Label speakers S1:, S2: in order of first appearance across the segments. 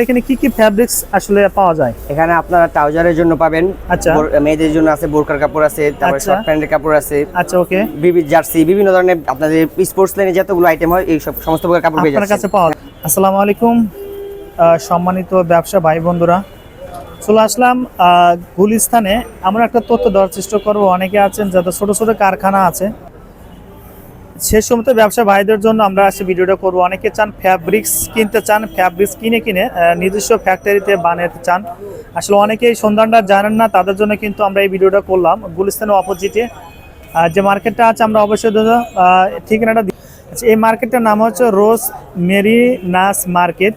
S1: এখানে কি কি ফ্যাব্রিক্স আসলে পাওয়া যায়?
S2: এখানে আপনারা ট্রাউজারের জন্য পাবেন।
S1: আচ্ছা।
S2: মেয়েদের জন্য আছে বোরকার কাপড় আছে তারপরে। শর্ট প্যান্টের কাপড় আছে।
S1: আচ্ছা ওকে
S2: বিবি জার্সি বিভিন্ন ধরনের আপনাদের স্পোর্টস লাইনে যতগুলো আইটেম হয় এই সব সমস্ত প্রকার কাপড় পেয়ে
S1: আপনার
S2: যাচ্ছে
S1: কাছে পাওয়া যায়। আসসালামু আলাইকুম। সম্মানিত ব্যবসা ভাই বন্ধুরা। চলে আসলাম আহ, গুলিস্তানে। আমরা একটা তথ্য দেওয়ার চেষ্টা করব। অনেকে আছেন যাদের ছোট ছোট কারখানা আছে। সে সমস্ত ব্যবসা ভাইদের জন্য আমরা আজকে ভিডিওটা করব। অনেকে চান ফ্যাব্রিক্স কিনতে চান ফ্যাব্রিক্স কিনে কিনে নিজস্ব ফ্যাক্টরিতে বানাতে চান। আসলে অনেকে এই সন্ধানটা জানেন না, তাদের জন্য কিন্তু আমরা এই ভিডিওটা করলাম। গুলিস্তানের অপোজিটে যে মার্কেটটা আছে আমরা অবশ্যই ঠিকানাটা আচ্ছা এই মার্কেটটার নাম হচ্ছে রোজ মেরি নাস মার্কেট।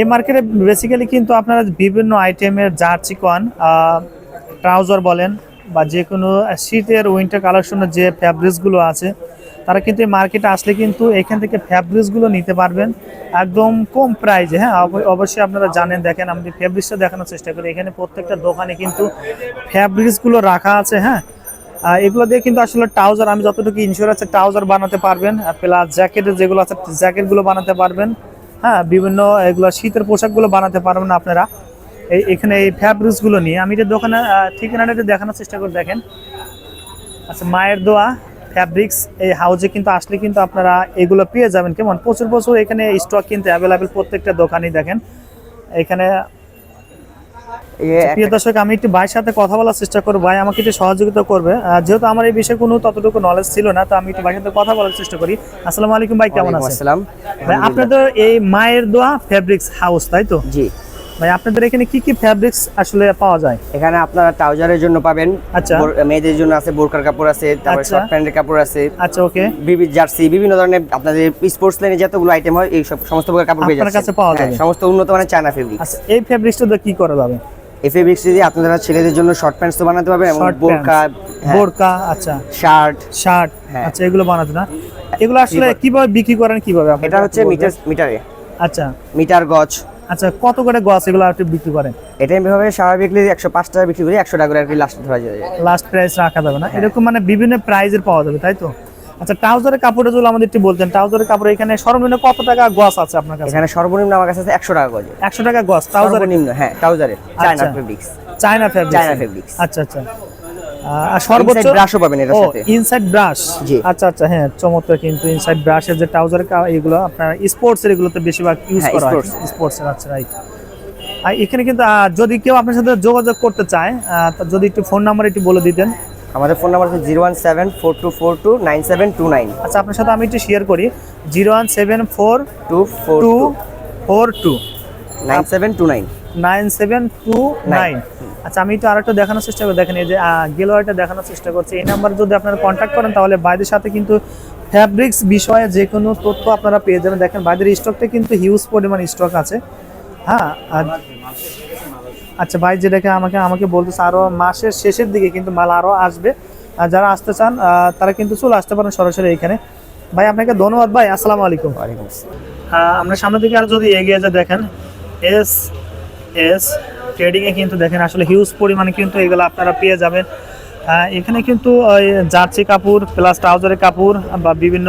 S1: এই মার্কেটে বেসিক্যালি কিন্তু আপনারা বিভিন্ন আইটেমের জার্সি কন ট্রাউজার বলেন, বা যে কোনো শীতের উইন্টার কালেকশনের যে ফ্যাব্রিক্সগুলো আছে তারা কিন্তু এই মার্কেটে আসলে কিন্তু এখান থেকে ফ্যাব্রিক্সগুলো নিতে পারবেন। একদম কম প্রাইজে হ্যাঁ? অবশ্যই আপনারা জানেন, দেখেন, আমি ফ্যাব্রিক্সটা দেখানোর চেষ্টা করি, এখানে প্রত্যেকটা দোকানে কিন্তু ফ্যাব্রিক্সগুলো রাখা আছে হ্যাঁ? এগুলো দিয়ে কিন্তু আসলে ট্রাউজার আমি যতটুকু আছে ট্রাউজার বানাতে পারবেন প্লাস জ্যাকেটের যেগুলো আছে জ্যাকেটগুলো বানাতে পারবেন হ্যাঁ? বিভিন্ন এগুলো শীতের পোশাকগুলো বানাতে পারবেন আপনারা। এই, এখানে এই ফ্যাব্রিক্সগুলো নিয়ে, আমি এটা দোকানে ঠিকানাটা দেখানোর চেষ্টা করে, দেখেন। আচ্ছা মায়ের দোয়া ফ্যাব্রিক্স এই হাউজে কিন্তু আসলে কিন্তু আপনারা এগুলো পেয়ে যাবেন। কেমন? প্রচুর প্রচুর এখানে স্টক কিন্তু অ্যাভেলেবেল প্রত্যেকটা দোকানেই দেখেন। এখানে প্রিয় দর্শক আমি একটু ভাইয়ের সাথে কথা বলার চেষ্টা করব। ভাই আমাকে একটু সহযোগিতা করবে। যেহেতু আমার এই বিষয়ে কোনো ততটুকু নলেজ ছিল না তো আমি একটু ভাইয়ের সাথে কথা বলার চেষ্টা করি। আসসালামু আলাইকুম ভাই কেমন আছেন? ভাই আপনাদের এই মায়ের দোয়া ফ্যাব্রিক্স হাউস তাই তো?
S2: জি।
S1: ভাই আপনাদের এখানে কি কি ফ্যাব্রিক্স আসলে পাওয়া যায়?
S2: এখানে আপনারা ট্রাউজারের জন্য পাবেন
S1: আচ্ছা।
S2: মেয়েদের জন্য আছে বোরকার কাপড় আছে তারপরে। শর্ট প্যান্টের কাপড় আছে
S1: আচ্ছা ওকে।
S2: বিবি জার্সি বিভিন্ন ধরনের আপনাদের স্পোর্টস লাইনে যতগুলো আইটেম হয় এই সব সমস্ত প্রকার কাপড় পেয়ে যাচ্ছে
S1: কাছে পাওয়া যাবে।
S2: সমস্ত উন্নত মানের চায়না ফেব্রিক
S1: আচ্ছা এই ফ্যাব্রিক্সটা কি করা যাবে?
S2: এই ফেব্রিক্স দিয়ে আপনারা ছেলেদের জন্য শর্ট প্যান্টস তো বানাতে পারবেন এবং বোরকা
S1: বোরকা আচ্ছা।
S2: শার্ট
S1: শার্ট
S2: হ্যাঁ।
S1: আচ্ছা এগুলো বানাতে না? এগুলো আসলে কীভাবে? বিক্রি করেন কীভাবে
S2: এটা হচ্ছে? মিটার মিটারে
S1: আচ্ছা।
S2: মিটার গজ।
S1: আচ্ছা কত করে গছ এগুলো আপনি বিক্রি করেন?
S2: এটা এভাবে স্বাভাবিকলি একশো পাঁচ টাকা বিক্রি করি একশো টাকা করে আর কি লাস্ট ধরা যায়।
S1: লাস্ট প্রাইস রাখা যাবে না?
S2: হ্যাঁ।
S1: এরকম মানে বিভিন্ন প্রাইজের পাওয়া যাবে তাই তো? আচ্ছা ট্রাউজারের কাপড়টা যদি আমাদের একটু বলতেন ট্রাউজারের কাপড় এখানে সর্বনিম্ন কত টাকা গছ আছে আপনার কাছে?
S2: এখানে সর্বনিম্ন আমার কাছে আছে একশো টাকা গজে।
S1: একশো টাকা গছ ট্রাউজারের
S2: সর্বনিম্ন হ্যাঁ ট্রাউজারের China. Fabrics
S1: China fabrics
S2: China fabrics।
S1: আচ্ছা আচ্ছা। আর সর্বোচ্চ
S2: ব্রাশও পাবেন এটার
S1: ও
S2: সাথে।
S1: ইনসাইড ব্রাশ
S2: জি।
S1: আচ্ছা আচ্ছা হ্যাঁ চমৎকার কিন্তু ইনসাইড ব্রাশের যে ট্রাউজার এগুলো আপনার স্পোর্টস এর এগুলোতে বেশিরভাগ ইউজ
S2: হ্যাঁ,
S1: করা হয়। স্পোর্টস এর আচ্ছা রাইট আর এখানে কিন্তু যদি কেউ আপনার সাথে যোগাযোগ করতে চায় যদি একটু ফোন নাম্বার একটু বলে দিতেন।
S2: আমাদের ফোন নাম্বার হচ্ছে zero one seven four two four two nine seven two nine
S1: আচ্ছা আপনার সাথে আমি একটু শেয়ার করি। Zero one seven four
S2: two four
S1: two four two
S2: nine seven two nine
S1: nine seven two nine আচ্ছা আমি একটু আরেকটু দেখানোর চেষ্টা করি। দেখেন এই যে গেলোয়ারটা দেখানোর চেষ্টা করছি। এই নাম্বার যদি আপনারা কন্ট্যাক্ট করেন তাহলে বাইদের সাথে কিন্তু ফ্যাব্রিক্স বিষয়ে যে কোনো তথ্য আপনারা পেয়ে যাবেন। দেখেন বাইদের স্টকটা কিন্তু হিউজ পরিমাণ স্টক আছে। হ্যাঁ আর আচ্ছা ভাই যেটাকে আমাকে আমাকে বলতেছে আরও মাসের শেষের দিকে কিন্তু মাল আরও আসবে। আর যারা আসতে চান তারা কিন্তু চলে আসতে পারেন সরাসরি এখানে। ভাই আপনাকে ধন্যবাদ ভাই। আসসালামু আলাইকুম।
S2: ওয়ালাইকুম
S1: আমরা সামনের দিকে আর যদি এগিয়ে যা দেখেন এস এস ট্রেডিং এ কিন্তু দেখেন আসলে হিউজ পরিমাণে কিন্তু এগুলো আপনারা পেয়ে যাবেন। এখানে কিন্তু জার্সি কাপড় প্লাস ট্রাউজারের কাপড় বা বিভিন্ন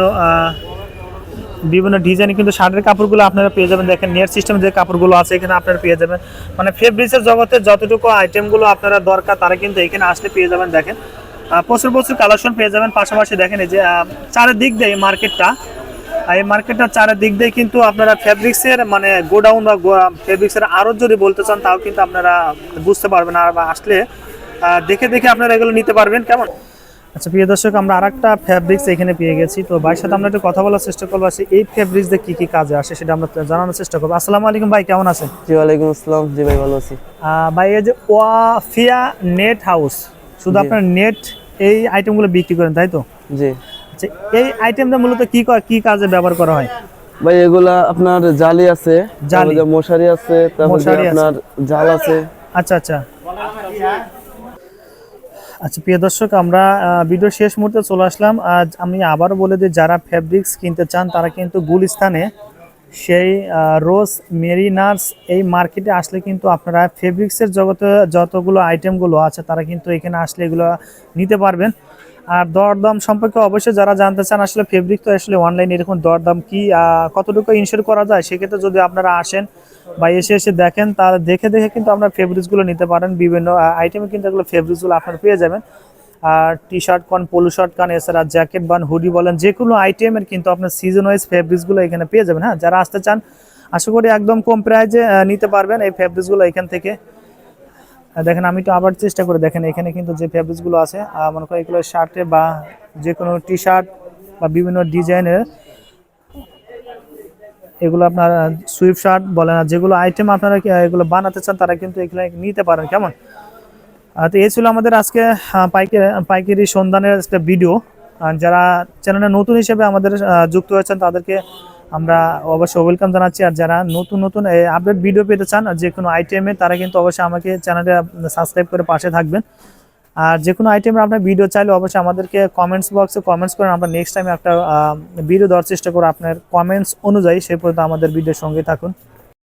S1: বিভিন্ন ডিজাইনে কিন্তু শার্টের কাপড়গুলো আপনারা পেয়ে যাবেন। দেখেন নেট সিস্টেম যে কাপড়গুলো আছে এখানে আপনারা পেয়ে যাবেন। মানে ফেব্রিক্সের জগতে যতটুকু আইটেমগুলো আপনারা দরকার, তারা কিন্তু এখানে আসলে পেয়ে যাবেন। দেখেন প্রচুর প্রচুর কালেকশন পেয়ে যাবেন। পাশাপাশি দেখেন এই যে চারিদিক দিয়ে মার্কেটটা আর এই মার্কেটটা চারিদিক দিয়ে কিন্তু আপনারা ফেব্রিক্সের মানে গোডাউন বা ফেব্রিক্সের আরও যদি বলতে চান তাও কিন্তু আপনারা বুঝতে পারবেন আর বা আসলে দেখে দেখে আপনারা এগুলো নিতে পারবেন। কেমন? আচ্ছা প্রিয় দর্শক আমরা আরেকটা ফ্যাব্রিক্স এখানে পেয়ে গেছি। তো ভাইয়ের সাথে আমরা একটু কথা বলার চেষ্টা করব আসলে এই ফ্যাব্রিক্স দিয়ে কি কি কাজে আসে সেটা আমরা জানানোর চেষ্টা করব। আসসালামু আলাইকুম ভাই কেমন আছেন?
S3: জি ওয়ালাইকুম আসসালাম। জি ভাই ভালো আছি।
S1: ভাই এই যে ওয়াফিয়া নেট হাউস শুধু আপনার নেট এই আইটেমগুলো বিক্রি করেন তাই তো?
S3: জি।
S1: আচ্ছা এই আইটেমটা মূলত কি ক- কি কাজে ব্যবহার করা হয়?
S3: ভাই এগুলা আপনার জালি আছে
S1: জালি।
S3: মশারি আছে তারপরে
S1: আছে।
S3: আপনার জাল আছে।
S1: আচ্ছা আচ্ছা। আচ্ছা প্রিয় দর্শক আমরা ভিডিও শেষ মুহূর্তে চলে আসলাম। আজ আমি আবারও বলে দিই যারা ফেব্রিক্স কিনতে চান তারা কিন্তু গুলিস্তানে সেই রোজ মেরিনার্স এই মার্কেটে আসলে কিন্তু আপনারা ফেব্রিক্সের জগতে যতগুলো আইটেমগুলো আছে তারা কিন্তু এখানে আসলে এগুলো নিতে পারবেন। আর দরদাম সম্পর্কে অবশ্যই যারা জানতে চান, আসলে ফেব্রিক তো আসলে অনলাইনে এরকম দরদাম কি কতটুকু ইনশিওর করা যায়, সেক্ষেত্রে যদি আপনারা আসেন বা এসে এসে দেখেন, তাহলে দেখে দেখে কিন্তু আপনার ফেব্রিক্সগুলো নিতে পারেন। বিভিন্ন আইটেমে কিন্তু এগুলো ফেব্রিক্সগুলো আপনারা পেয়ে যাবেন। আর টি শার্ট কান পোলো শার্ট কান, এছাড়া জ্যাকেট বান হুডি বলেন, যে কোনো আইটেমের কিন্তু আপনার সিজন ওয়াইজ ফেব্রিক্সগুলো এখানে পেয়ে যাবেন। হ্যাঁ যারা আসতে চান, আশা করি একদম কম প্রাইজে নিতে পারবেন এই ফেব্রিক্সগুলো এখান থেকে। দেখেন, আমি তো আবার চেষ্টা করে দেখেন, এখানে কিন্তু যে ফেব্রিক্সগুলো আছে মনে করেন এগুলো শার্টে বা যে কোনো টি শার্ট বা বিভিন্ন ডিজাইনের এগুলো আপনার সুইফট শার্ট বলেন, আর যেগুলো আইটেম আপনারা এগুলো বানাতে চান, তারা কিন্তু এগুলো নিতে পারেন, কেমন? তো এই ছিল আমাদের আজকে পাইকারি পাইকারি সন্ধানের একটা ভিডিও যারা চ্যানেলে নতুন হিসেবে আমাদের যুক্ত হয়েছেন, তাদেরকে আমরা অবশ্যই ওয়েলকাম জানাচ্ছি। আর যারা নতুন নতুন আপডেট ভিডিও পেতে চান, আর যে কোনো আইটেমে তারা কিন্তু অবশ্যই আমাকে চ্যানেলে সাবস্ক্রাইব করে পাশে থাকবেন। আর যে কোনো আইটেমে আপনার ভিডিও চাইলে অবশ্যই আমাদেরকে কমেন্টস বক্সে কমেন্টস করেন। আমরা নেক্সট টাইম একটা ভিডিও দেওয়ার চেষ্টা করে আপনার কমেন্টস অনুযায়ী সে পর্যন্ত আমাদের ভিডিওর সঙ্গে থাকুন।